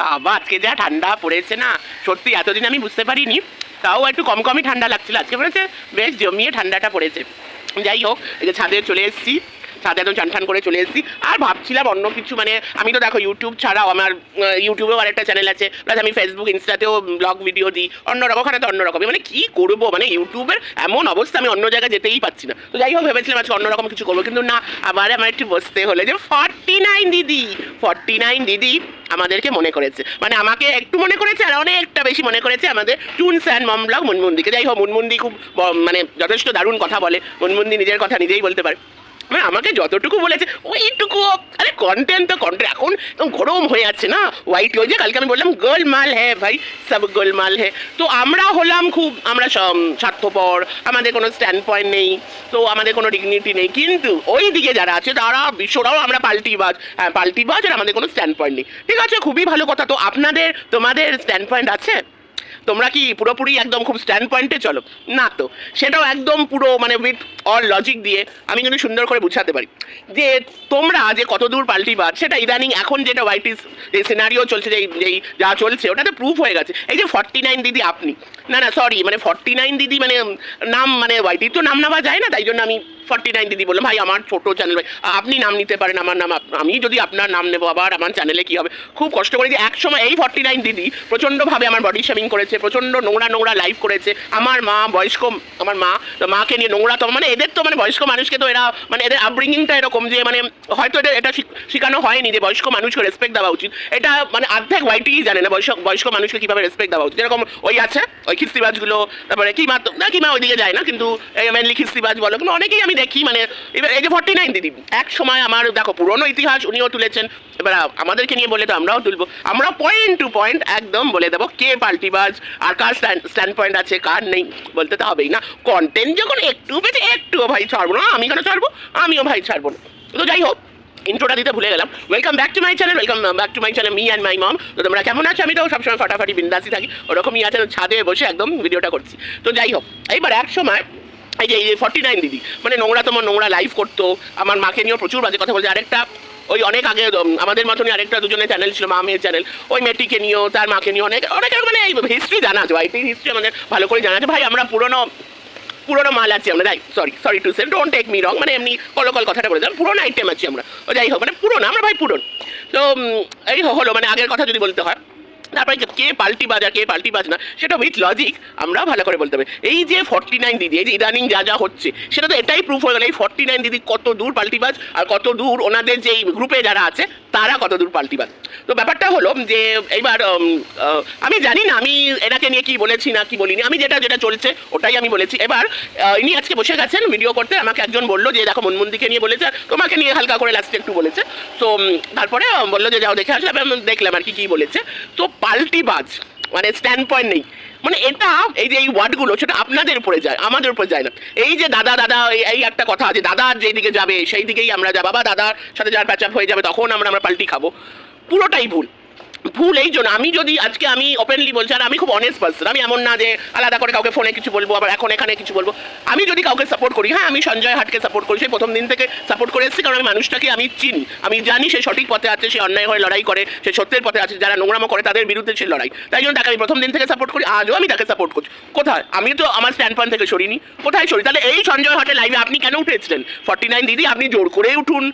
বাবা আজকে যা ঠান্ডা পড়েছে না, সত্যি এতদিন আমি বুঝতে পারিনি। তাও একটু কম কমই ঠান্ডা লাগছিল। আজকে মনে হচ্ছে বেশ জমিয়ে ঠান্ডাটা পড়েছে। যাই হোক, এই যে ছাদে চলে এসেছি। ছাদে একদম চানঠান করে চলে এসেছি। আর ভাবছিলাম অন্য কিছু মানে আমি তো দেখো ইউটিউব ছাড়াও আমার ইউটিউবেও আরেকটা চ্যানেল আছে প্লাস আমি ফেসবুক ইনস্টাতেও ব্লগ ভিডিও দিই, অন্যরকম, ওখানে তো অন্যরকম মানে কি করব? মানে ইউটিউবের এমন অবস্থা, আমি অন্য জায়গায় যেতেই পাচ্ছি না। তো যাই হোক, ভেবেছিলাম আজকে অন্যরকম কিছু করব, কিন্তু না, আবার আমার একটু বসতে হলে যে, ফর্টি নাইন দিদি, ফর্টি নাইন দিদি আমাদেরকে মনে করেছে। মানে আমাকে একটু মনে করেছে, আর অনেকটা বেশি মনে করেছে আমাদের টুনস অ্যান্ড মম ব্লগ মুনমুন্দিকে। যাই হোক, মুনমুন্দি খুব মানে যথেষ্ট দারুণ কথা বলে, মুনমুন্দি নিজের কথা নিজেই বলতে পারে। মানে আমাকে যতটুকু বলেছে, ওইটুকু আরে কন্টেন্ট তো কন্টেন্ট এখন গরম হয়ে আছে না? হোয়াইট ওই যে কালকে আমি বললাম, গোলমাল হ্যাঁ ভাই, সব গোলমাল হ্যাঁ তো আমরা হলাম খুব, আমরা স্বার্থপর, আমাদের কোনো স্ট্যান্ড পয়েন্ট নেই, তো আমাদের কোনো ডিগনিটি নেই। কিন্তু ওই দিকে যারা আছে, তারা বিশ্বরাও আমরা পাল্টিবাজ হ্যাঁ পাল্টিবাজ আর আমাদের কোনো স্ট্যান্ড পয়েন্ট নেই। ঠিক আছে, খুবই ভালো কথা। তো আপনাদের, তোমাদের স্ট্যান্ড পয়েন্ট আছে? তোমরা কি পুরোপুরি একদম খুব স্ট্যান্ড পয়েন্টে চলো? না তো। সেটাও একদম পুরো মানে উইথ অল লজিক দিয়ে আমি কিন্তু সুন্দর করে বুঝাতে পারি। যে তোমরা যে কত দূর পাল্টিবাদ সেটা ইদানিং এখন যেটা হোয়াইটিস যে সিনারিও চলছে যেই যেই যা চলছে, ওটাতে প্রুফ হয়ে গেছে। এই যে ফর্টি নাইন দিদি, আপনি। না না সরি মানে ফর্টি নাইন দিদি মানে নাম মানে হোয়াইটির তো নাম নেওয়া যায় না, তাই জন্য আমি ফর্টি নাইন দিদি বললাম, ভাই, আমার ছোট চ্যানেল ভাই আপনি নাম নিতে পারেন, আমার নাম আমি যদি আপনার নাম নেব, আবার আমার চ্যানেলে কি হবে? খুব কষ্ট করে যে একসময় এই ফর্টি নাইন দিদি প্রচণ্ডভাবে আমার বডি শেমিং করেছে। প্রচণ্ড নোংরা নোংরা লাইভ করেছে। আমার মা বয়স্ক, আমার মা মাকে নিয়ে নোংরা তো মানে এদের তো মানে বয়স্ক মানুষকে তো এরা মানে এদের আপব্রিঙ্গিংটা এরকম যে মানে হয়তো এদের এটা শিখ- শেখানো হয়নি যে বয়স্ক মানুষকে রেসপেক্ট দেওয়া উচিত। এটা মানে অর্ধেক হোয়াইটই জানে না বয়স্ক বয়স্ক মানুষকে কীভাবে রেসপেক্ট দেওয়া উচিত। যেরকম ওই আছে, ওই খিস্তিবাজগুলো, তারপরে কিমা না কিমা ওইদিকে যায় না, কিন্তু মেনলি খিস্তিবাজ বলো, কিন্তু অনেকেই আমি দেখি মানে এবার এই যে ফর্টি নাইন দিদি, এক সময় আমার, দেখো, পুরনো ইতিহাস উনিও তুলেছেন, এবার আমাদেরকে নিয়ে বলে তো আমরাও তুলবো। আমরা পয়েন্ট টু পয়েন্ট একদম বলে দেবো কে পাল্টিবাজ আর কার স্ট্যান্ড পয়েন্ট আছে, কার নেই, বলতে তো হবেই না। কন্টেন্ট যখন একটু পেয়েছে একটুও ভাই ছাড়বো না। আমি কেন ছাড়বো? আমিও ভাই ছাড়বো না। তো যাই হোক ইন্ট্রোটা দিতে ভুলে গেলাম। Welcome back to my channel welcome back to my channel me and my mom তো তোমরা কেমন আছো? আমি তো সবসময় ফাটাফাটি বিন্দাসি থাকি। ওরকমই আছে, ছাদে বসে একদম ভিডিওটা করছি। তো যাই হোক, এইবার এক সময়, এই যে এই যে ফর্টি নাইন দিদি মানে নোংরা তোমার নোংরা লাইভ করতো। আমার মাকে নিয়েও প্রচুর বাজে কথা বলছে। আরেকটা ওই অনেক আগে আমাদের মতনই আরেকটা দুজনের চ্যানেল ছিল, মা চ্যানেল ওই মেয়েটিকে নিয়েও, তার মাকে নিয়ে অনেক অনেক মানে এই হিস্ট্রি জানা আছে আইটি হিস্ট্রি আমাদের ভালো করে জানা আছে। ভাই, আমরা পুরনো, পুরোনো মাল আছি আমরা right sorry sorry to say don't take me wrong মানে এমনি কলকল কথাটা বলে দিলাম। পুরোনো আইটেম আছি আমরা। যাই হোক মানে পুরোনো, আমরা ভাই পুরনো। তো এই হলো মানে আগের কথা যদি বলতে হয় তারপরে কে- কে পাল্টি বাজা, কে পাল্টি বাজ না, সেটা উইথ লজিক আমরা ভালো করে বলতে হবে এই যে ফর্টি নাইন দিদি, এই যে ইদানিং যা যা হচ্ছে, সেটা তো এটাই প্রুফ হয়ে গেল, এই ফর্টি নাইন দিদি কত দূর পাল্টিবাজ আর কত দূর ওনাদের যেই গ্রুপে যারা আছে, তারা কত দূর পাল্টিবাজ তো ব্যাপারটা হলো যে, এইবার আমি জানি না, আমি এনাকে নিয়ে কি বলেছি না কি বলিনি, আমি যেটা যেটা চলছে, ওটাই আমি বলেছি। এবার ইনি আজকে বসে গেছেন ভিডিও করতে, আমাকে একজন বলল যে, দেখো মনমন্দিকে নিয়ে বলেছে তোমাকে নিয়ে হালকা করে লাস্টে একটু বলেছে। তো তারপরে বলল যে, যাও দেখে আসলে দেখলাম আর কি কি বলেছে। তো পাল্টিবাজ মানে স্ট্যান্ড পয়েন্ট নেই। মানে এটা এই যে এই ওয়ার্ডগুলো, সেটা আপনাদের উপরে যায়, আমাদের উপরে যায় না। এই যে দাদা দাদা, এই- একটা কথা আছে, দাদা যেই দিকে যাবে সেই দিকেই আমরা যাব বা দাদার সাথে যার প্যাচ হয়ে যাবে, তখন আমরা আমরা পাল্টি খাব। পুরোটাই ভুল। ভুল এই জন্য। আমি যদি আজকে আমি ওপেনলি বলছি, আর আমি খুব অনেস্ট পার্সন আমি এমন না যে আলাদা করে কাউকে ফোনে কিছু বলব, আবার এখন এখানে কিছু বলব। আমি যদি কাউকে সাপোর্ট করি হ্যাঁ আমি সঞ্জয় হাটকে সাপোর্ট করি সেই প্রথম দিন থেকে সাপোর্ট করে এসেছি, কারণ আমি মানুষটাকে আমি চিনি। আমি জানি সে সঠিক পথে আছে, সে অন্যায় হয়ে লড়াই করে, সে সত্যের পথে আছে, যারা নোংরামো করে তাদের বিরুদ্ধে সে লড়াই। তাই জন্য তাকে আমি প্রথম দিন থেকে সাপোর্ট করি, আজও আমি তাকে সাপোর্ট করছি। কোথায়? আমি তো আমার স্ট্যান্ড পয়েন্ট থেকে সরিনি। কোথায় সরি? তাহলে এই সঞ্জয় হটে লাইভে আপনি কেন উঠেছিলেন ফর্টি নাইন দিদি, আপনি জোর করে উঠুন।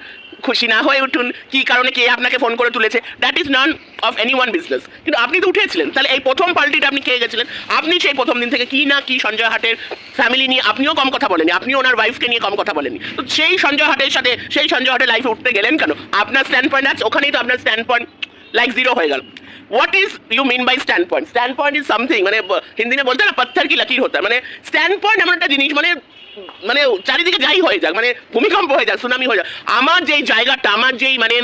খুশি না হয়ে উঠুন, কি কারণে কে আপনাকে ফোন করে তুলেছে? That is none of anyone business কিন্তু আপনি তো উঠেছিলেন, তাহলে এই প্রথম পাল্টিটা আপনি খেয়ে গেছিলেন? আপনি সেই প্রথম দিন থেকে কি না কি সঞ্জয় হাটের ফ্যামিলি নিয়ে আপনিও কম কথা বলেনি আপনি ওনার ওয়াইফকে নিয়ে কম কথা বলেনি তো সেই সঞ্জয় হাটের সাথে, সেই সঞ্জয় হাটের লাইফে উঠতে গেলেন কেন? আপনার স্ট্যান্ড পয়েন্ট আছে ওখানেই তো আপনার স্ট্যান্ড পয়েন্ট লাইক জিরো হয়ে গেল। What is you mean by standpoint standpoint is something মানে হিন্দিতে বলতে না পাথর কি লাকির হতা? মানে স্ট্যান্ড পয়েন্ট এমন একটা জিনিস মানে মানে চারিদিকে যাই হয়ে যাক মানে ভূমিকম্প হয়ে যাক সুনামি হয়ে যাক। আমার যেই জায়গাটা, আমার যেই মানে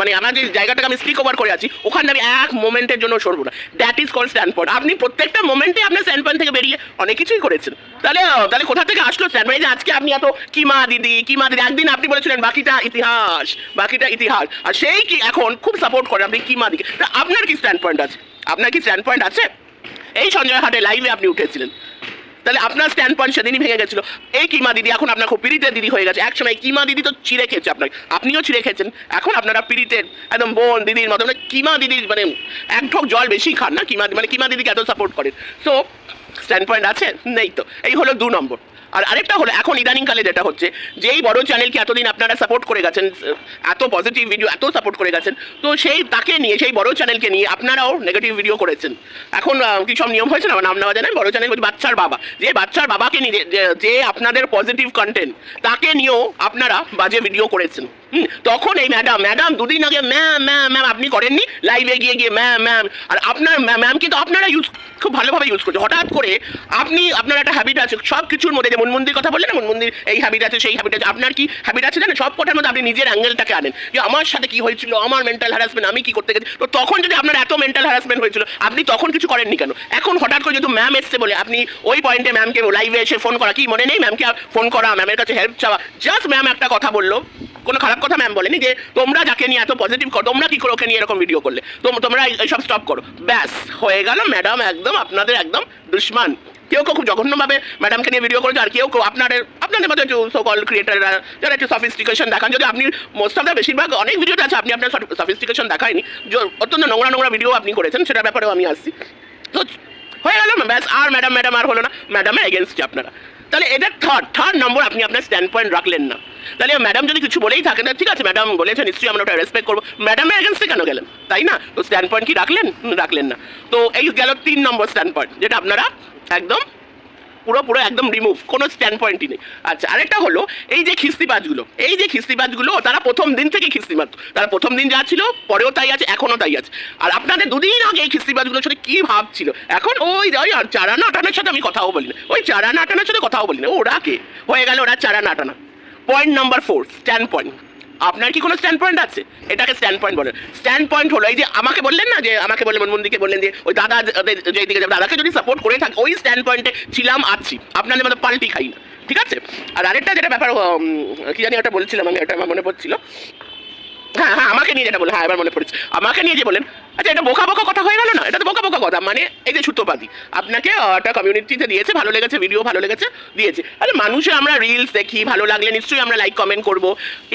মানে আমার যে জায়গাটাকে আমি স্পিক ওভার করে আছি, ওখানে আমি এক মোমেন্টের জন্য সরবো না। That is call standpoint আপনি প্রত্যেকটা মোমেন্টে আপনার স্ট্যান্ড পয়েন্ট থেকে বেরিয়ে অনেক কিছুই করেছেন। তাহলে তাহলে কোথা থেকে আসলো স্ট্যান্ড পয়েন্ট আজকে আপনি এত কিমা দিদি কিমা দিদি, একদিন আপনি বলেছিলেন বাকিটা ইতিহাস বাকিটা ইতিহাস। আর সেই কি এখন খুব সাপোর্ট করেন আপনি কিমা দিকে। তা আপনার কি স্ট্যান্ড পয়েন্ট আছে? আপনার কি স্ট্যান্ড পয়েন্ট আছে? এই সঞ্জয় হাটে লাইভে আপনি উঠেছিলেন। তাহলে আপনার স্ট্যান্ড পয়েন্ট সেদিনই ভেঙে গেছিল। এই কিমা দিদি, এখন আপনার খুব পিড়িতের দিদি হয়ে গেছে। একসময় কিমা দিদি তো চিড়ে খেয়েছে আপনাকে। আপনিও চিড়ে খেয়েছেন। এখন আপনারা পিড়িতে একদম বোন দিদির মতো মানে কিমা দিদির মানে এক ঢোক জল বেশি খান না। কিমা মানে কিমা দিদিকে এত সাপোর্ট করেন। সো স্ট্যান্ড পয়েন্ট আছে? নেই তো। এই হলো দু নম্বর। আর আরেকটা হলো, এখন ইদানিংকালে যেটা হচ্ছে যেই বড় চ্যানেলকে এতদিন আপনারা সাপোর্ট করে গেছেন, এত পজিটিভ ভিডিও এত সাপোর্ট করে গেছেন, তো সেই তাকে নিয়ে, সেই বড় চ্যানেলকে নিয়ে আপনারাও নেগেটিভ ভিডিও করেছেন। এখন কি সব নিয়ম হয়েছে না? নাম জানেন বড় চ্যানেল বাচ্চার বাবা। যে বাচ্চার বাবাকে নিয়ে, যে- আপনাদের পজিটিভ কন্টেন্ট তাকে নিয়েও আপনারা বাজে ভিডিও করেছেন। তখন এই ম্যাডাম ম্যাডাম দুদিন আগে ম্যাম ম্যাম ম্যাম আপনি করেননি লাইভে গিয়ে গিয়ে ম্যাম ম্যাম আর আপনার ম্যাম কিন্তু আপনারা ইউজ খুব ভালোভাবে ইউজ করছে। হঠাৎ করে আপনি, আপনার একটা হ্যাবিট আছে, সব কিছুর মধ্যে যে মনমন্দির কথা বললেন না, মনমন্দির এই হ্যাবিট আছে, সেই হ্যাবিট আছে, আপনার কি হ্যাবিট আছে জানেন? সব কটার মধ্যে আপনি নিজের অ্যাঙ্গেলটাকে আনেন। যে আমার সাথে কি হয়েছিল, আমার মেন্টাল হ্যারাসমেন্ট আমি কি করতে গেছি? তো তখন যদি আপনার এত মেন্টাল হ্যারাসমেন্ট হয়েছিল, আপনি তখন কিছু করেননি কেন? এখন হঠাৎ করে যেহেতু ম্যাম এসছে বলে, আপনি ওই পয়েন্টে ম্যামকে লাইভে এসে ফোন করা, কি মনে নেই ম্যামকে ফোন করা ম্যামের কাছে হেল্প চাওয়া? জাস্ট ম্যাম একটা কথা বলল, কোনো খারাপ কথা ম্যাম বলেনি যে তোমরা যাকে নিয়ে এত পজিটিভ করো, তোমরা কি করে ওকে নিয়ে এরকম ভিডিও করলে? তোম- তোমরা এইসব স্টপ করো। ব্যাস, হয়ে গেল ম্যাডাম একদম, আপনাদের একদম দুশ্মান। কেউ কেউ খুব জঘন্যভাবে ম্যাডামকে নিয়ে ভিডিও করেছে, আর কেউ কেউ আপনাদের আপনাদের মধ্যে সকল ক্রিয়েটাররা যারা একটু সফিস্টিকেশন দেখান। যদি আপনি মোস্ট অফ দ্য বেশিরভাগ অনেক ভিডিওটা আছে, আপনি আপনার সফিস্টিকেশন দেখায়নি। অত্যন্ত নোংরা নোংরা ভিডিও আপনি করেছেন, সেটার ব্যাপারেও আমি আসছি। তো, হয়ে গেল, ব্যাস, আর ম্যাডাম ম্যাডাম আর হলো না। ম্যাডামের এগেনস্টে আপনারা। তাহলে এটা থার্ড থার্ড নম্বর আপনি আপনার স্ট্যান্ড পয়েন্ট রাখলেন না। তাহলে ম্যাডাম যদি কিছু বলেই থাকেন ঠিক আছে ম্যাডাম বলেছেন নিশ্চয়ই আমরা ওটা রেসপেক্ট করব। ম্যাডামের এগেন্স্টে কেন গেলেন? তাই না? তো স্ট্যান্ড পয়েন্ট কি রাখলেন? রাখলেন না। তো এই গেল তিন নম্বর স্ট্যান্ড পয়েন্ট যেটা আপনারা একদম পুরো পুরো একদম রিমুভ কোনো স্ট্যান্ড পয়েন্টই নেই। আচ্ছা আরেকটা হলো, এই যে খিস্তিবাজগুলো, এই যে খিস্তিবাজগুলো, তারা প্রথম দিন থেকে খিস্তিবাজ। তারা প্রথম দিন যা ছিল, পরেও তাই আছে, এখনও তাই আছে। আর আপনাদের দুদিন আগে এই খিস্তিবাজগুলোর সাথে কী ভাবছিল এখন ওই ওই আর চারা নাটানোর সাথে আমি কথাও বলি না ওই চারা নাটানোর সাথে কথাও বলি না ওরা কে? হয়ে গেল ওরা চারা নাটানা point number four standpoint আপনার কি কোনো স্ট্যান্ড পয়েন্ট আছে? এটাকে স্ট্যান্ড পয়েন্ট বলেন স্ট্যান্ড পয়েন্ট হলো এই যে আমাকে বললেন না যে, আমাকে বললেন মনমন্দিকে বললেন যে, ওই দাদা যে- দিকে যাবে, দাদাকে যদি সাপোর্ট করে থাকে, ওই স্ট্যান্ড পয়েন্টে ছিলাম, আছি। আপনাদের মতো পাল্টি খাই না। ঠিক আছে? আর আরেকটা যেটা ব্যাপার কি জানি ওটা বলছিলাম আমি, ওটা আমার মনে পড়ছিল। হ্যাঁ হ্যাঁ আমাকে নিয়ে যেটা বলে হ্যাঁ এবার মনে পড়েছে। আমাকে নিয়ে যে বলেন আচ্ছা এটা বোকা বোকা কথা হয়ে গেল না? এটা তো বোকা বোকা কথা মানে এই যে সুতোপাতি আপনাকে একটা কমিউনিটিতে দিয়েছে, ভালো লেগেছে ভিডিও ভালো লেগেছে, দিয়েছে। আরে মানুষের আমরা রিলস দেখি, ভালো লাগলে নিশ্চয়ই আমরা লাইক কমেন্ট করব।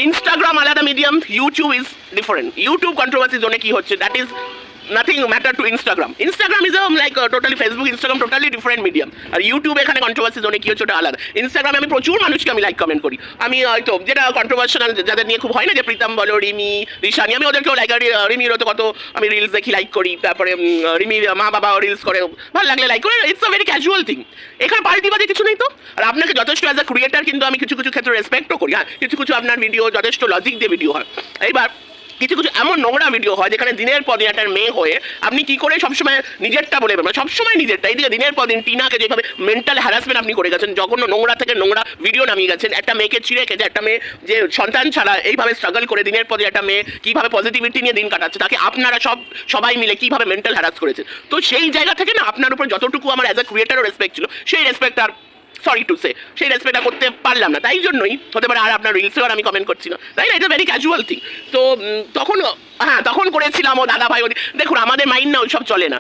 ইনস্টাগ্রাম আলাদা medium YouTube is different YouTube controversy জোনে কি হচ্ছে? That is nothing matter to Instagram Instagram is like totally Facebook Instagram totally different medium R YouTube এখানে কন্ট্রোভার্সি জোনে কি হচ্ছে ওটা আলাদা। ইনস্টাগ্রামে আমি প্রচুর মানুষকে আমি লাইক কমেন্ট করি। আমি হয়তো যেটা কন্ট্রোভার্সিয়াল যাদের নিয়ে খুব হয় না যে প্রীতম বলো, রিমি, রিশানি, আমি ওদেরকেও লাইক রিমির তো কত আমি রিলস দেখি লাইক করি। তারপরে রিমির মা বাবা রিলস করে। ভালো লাগলে লাইক করে। It's a very casual thing এখানে পাল্টি বাজে কিছু নেই তো? আর আপনাকে যথেষ্ট অ্যাজ আ ক্রিয়েটার কিন্তু আমি কিছু কিছু ক্ষেত্রে রেসপেক্টও করি। হ্যাঁ কিছু কিছু আপনার ভিডিও যথেষ্ট লজিক দিয়ে ভিডিও হয়। এইবার কিছু কিছু এমন নোংরা ভিডিও হয় যেখানে দিনের পর দিন একটা মেয়ে হয়ে আপনি কি করে সবসময় নিজেরটা বলে বেরোবেন? সবসময় নিজেরটা। এইদিকে দিনের পর দিন টিনাকে যেভাবে মেন্টাল হ্যারাসমেন্ট আপনি করে গেছেন, জঘন্য নোংরা থেকে নোংরা ভিডিও নামিয়ে গেছেন, একটা মেয়েকে ছিঁড়ে খেতে, একটা মেয়ে যে সন্তান ছাড়া এইভাবে স্ট্রাগল করে দিনের পর দিন একটা মেয়ে কীভাবে পজিটিভিটি নিয়ে দিন কাটাচ্ছে, তাকে আপনারা সব, সবাই মিলে কীভাবে মেন্টাল হ্যারাস করেছেন? তো সেই জায়গা থেকে না আপনার উপর যতটুকু আমার অ্যাজ আ ক্রিয়েটারও রেসপেক্ট ছিল, সেই রেসপেক্ট আর সরি টু সে সেই রেসপেক্টটা করতে পারলাম না। তাই জন্যই হতে পারে আর আপনার রিলসেও আর আমি কমেন্ট করছি না। তাই না? এটা ভেরি ক্যাজুয়াল থিং তো তখন হ্যাঁ তখন করেছিলাম ও দাদা ভাই দেখুন, আমাদের মাইন্ড না ওইসব চলে না।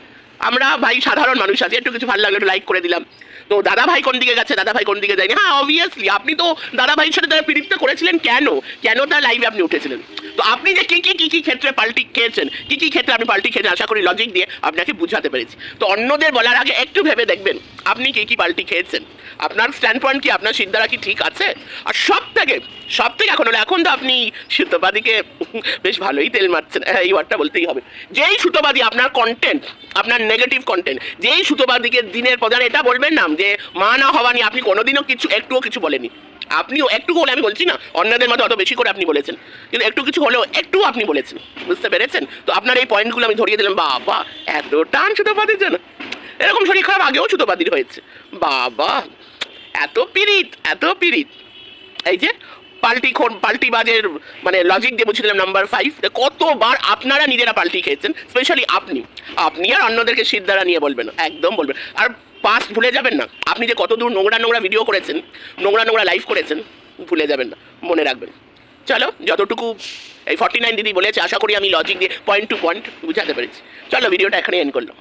আমরা ভাই সাধারণ মানুষ আছি, একটু কিছু ভালো লাগল একটু লাইক করে দিলাম। তো দাদা ভাই কোন দিকে গেছে? দাদা ভাই কোন দিকে যায়নি? হ্যাঁ অবভিয়াসলি আপনি তো দাদা ভাইয়ের সাথে তারা পীড়িতটা করেছিলেন কেন? কেন তার লাইভে আপনি উঠেছিলেন? তো আপনি যে কি কি কি কি ক্ষেত্রে পাল্টি খেয়েছেন? কি কি ক্ষেত্রে আপনি পাল্টি খেয়েছেন আশা করি লজিক দিয়ে আপনাকে বুঝাতে পেরেছি। তো অন্যদের বলার আগে একটু ভেবে দেখবেন, আপনি কি কি পাল্টি খেয়েছেন? আপনার স্ট্যান্ড পয়েন্ট কি, আপনার সিদ্ধারা কি ঠিক আছে? আর সব থেকে সব থেকে এখন হলো, এখন তো আপনি সুতোবাদীকে বেশ ভালোই তেল মারছেন। হ্যাঁ এই ওয়ার্ডটা বলতেই হবে। যেই সুতোবাদী আপনার কন্টেন্ট আপনার নেগেটিভ কন্টেন্ট যেই সুতোবাদীকে দিনের প্রধান এটা বলবেন না যে, মা না হওয়া নিয়ে আপনি কোনোদিনও কিছু, একটুও কিছু বলেনি আপনিও একটু হলে আমি বলছি না, অন্যদের মতো অত বেশি করে আপনি বলেছেন। কিন্তু একটু কিছু হলেও একটু আপনি বলেছেন, বুঝতে পেরেছেন? তো আপনার এই পয়েন্টগুলো আমি ধরিয়ে দিলাম, বাবা এত টান সুতোপাতির জন্য। এরকম শরীর খারাপ আগেও সুতোপাতির হয়েছে। বাবা, এত পিরিত এত পিরিত এই যে পাল্টি খোন, পাল্টি বাজের মানে লজিক দিয়ে বুঝছিলাম নাম্বার ফাইভ কতবার আপনারা নিজেরা পাল্টি খেয়েছেন? স্পেশালি আপনি। আপনি আর অন্যদেরকে সিদ্ধারা নিয়ে বলবেন একদম বলবেন আর পাস ভুলে যাবেন না। আপনি যে কত দূর নোংরা নোংরা ভিডিও করেছেন, নোংরা নোংরা লাইভ করেছেন, ভুলে যাবেন না। মনে রাখবেন। চলো, যতটুকু এই ফর্টি নাইন দিদি বলেছে, আশা করি আমি লজিক দিয়ে পয়েন্ট টু পয়েন্ট বুঝাতে পেরেছি। চলো ভিডিওটা এখানে এন্ড করলাম।